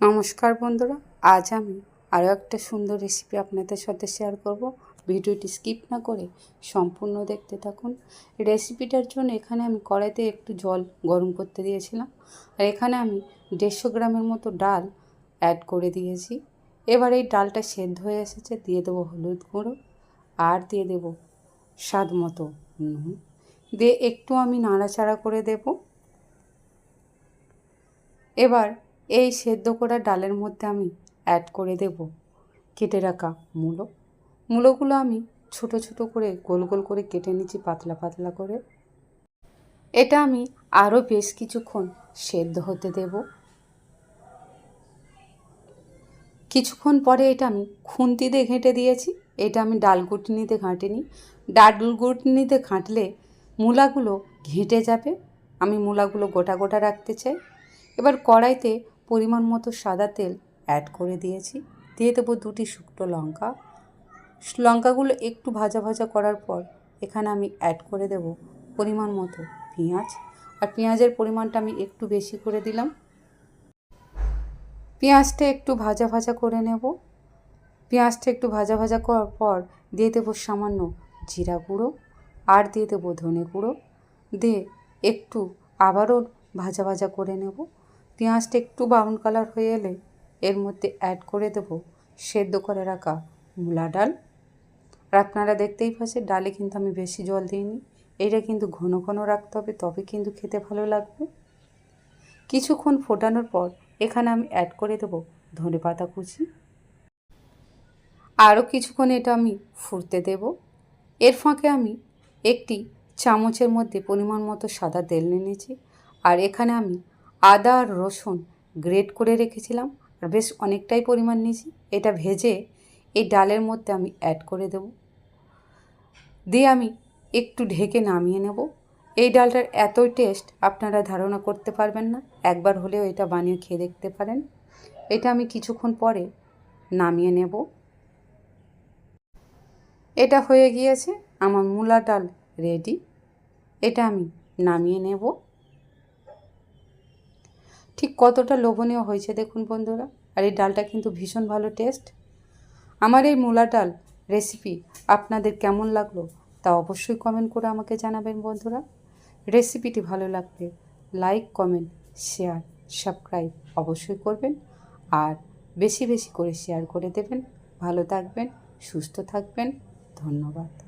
নমস্কার বন্ধুরা, আজ আমি আরও একটা সুন্দর রেসিপি আপনাদের সাথে শেয়ার করব। ভিডিওটি স্কিপ না করে সম্পূর্ণ দেখতে থাকুন। রেসিপিটার জন্য এখানে আমি কড়াইতে একটু জল গরম করতে দিয়েছিলাম। আর এখানে আমি দেড়শো গ্রামের মতো ডাল অ্যাড করে দিয়েছি। এবার এই ডালটা সেদ্ধ হয়ে এসেছে, দিয়ে দেবো হলুদ গুঁড়ো আর দিয়ে দেব স্বাদ মতো নুন। দিয়ে একটু আমি নাড়াচাড়া করে দেবো। এবার এই সেদ্ধ করা ডালের মধ্যে আমি অ্যাড করে দেব কেটে রাখা মূলো। মূলোগুলো আমি ছোট ছোট করে গোল গোল করে কেটে নিচ্ছি পাতলা পাতলা করে। এটা আমি আরও বেশ কিছুক্ষণ সেদ্ধ হতে দেব। কিছুক্ষণ পরে এটা আমি খুন্তি দিয়ে ঘেঁটে দিয়েছি। এটা আমি ডাল গুটনিতে ঘাঁটিনি। ডাল গুটনিতে ঘাঁটলে মূলাগুলো ঘেঁটে যাবে। আমি মূলাগুলো গোটা গোটা রাখতে চাই। এবার কড়াইতে পরিমাণ মতো সাদা তেল অ্যাড করে দিয়েছি। দিয়ে দেবো দুটি শুকনো লঙ্কা। লঙ্কাগুলো একটু ভাজা ভাজা করার পর এখানে আমি অ্যাড করে দেব পরিমাণ মতো পেঁয়াজ। আর পেঁয়াজের পরিমাণটা আমি একটু বেশি করে দিলাম। পেঁয়াজটা একটু ভাজা ভাজা করে নেব। পেঁয়াজটা একটু ভাজা ভাজা করার পর দিয়ে দেবো সামান্য জিরা গুঁড়ো। আর দিয়ে দেবো ধনে গুঁড়ো। দিয়ে একটু আবারও ভাজা ভাজা করে নেব। পেঁয়াজটা একটু ব্রাউন কালার হয়ে এলে এর মধ্যে অ্যাড করে দেব সেদ্ধ করে রাখা মূলা ডাল। আর আপনারা দেখতেই পাচ্ছেন ডালে কিন্তু আমি বেশি জল দিইনি। এটা কিন্তু ঘন ঘন রাখতে হবে, তবে কিন্তু খেতে ভালো লাগবে। কিছুক্ষণ ফোটানোর পর এখানে আমি অ্যাড করে দেবো ধনে পাতা কুচি। আরও কিছুক্ষণ এটা আমি ফুটতে দেব। এর ফাঁকে আমি একটি চামচের মধ্যে পরিমাণ মতো সাদা তেল নিয়েছি। আর এখানে আমি আদা আর রসুন গ্রেট করে রেখেছিলাম। আর বেশ অনেকটাই পরিমাণ নিয়েছি। এটা ভেজে এই ডালের মধ্যে আমি অ্যাড করে দেব। দিয়ে আমি একটু ঢেকে নামিয়ে নেব। এই ডালটার এতই টেস্ট আপনারা ধারণা করতে পারবেন না। একবার হলেও এটা বানিয়ে খেয়ে দেখতে পারেন। এটা আমি কিছুক্ষণ পরে নামিয়ে নেব। এটা হয়ে গিয়েছে, আমার মূলা ডাল রেডি এটা আমি নামিয়ে নেব। ঠিক কতটা লোভনীয় হয়েছে দেখুন বন্ধুরা। আর এই ডালটা কিন্তু ভীষণ ভালো টেস্ট আমার এই মূলা ডাল রেসিপি আপনাদের কেমন লাগল তা অবশ্যই কমেন্ট করে আমাকে জানাবেন বন্ধুরা। রেসিপিটি ভালো লাগলে লাইক কমেন্ট শেয়ার সাবস্ক্রাইব অবশ্যই করবেন। আর বেশি বেশি করে শেয়ার করে দেবেন। ভালো থাকবেন, সুস্থ থাকবেন। ধন্যবাদ।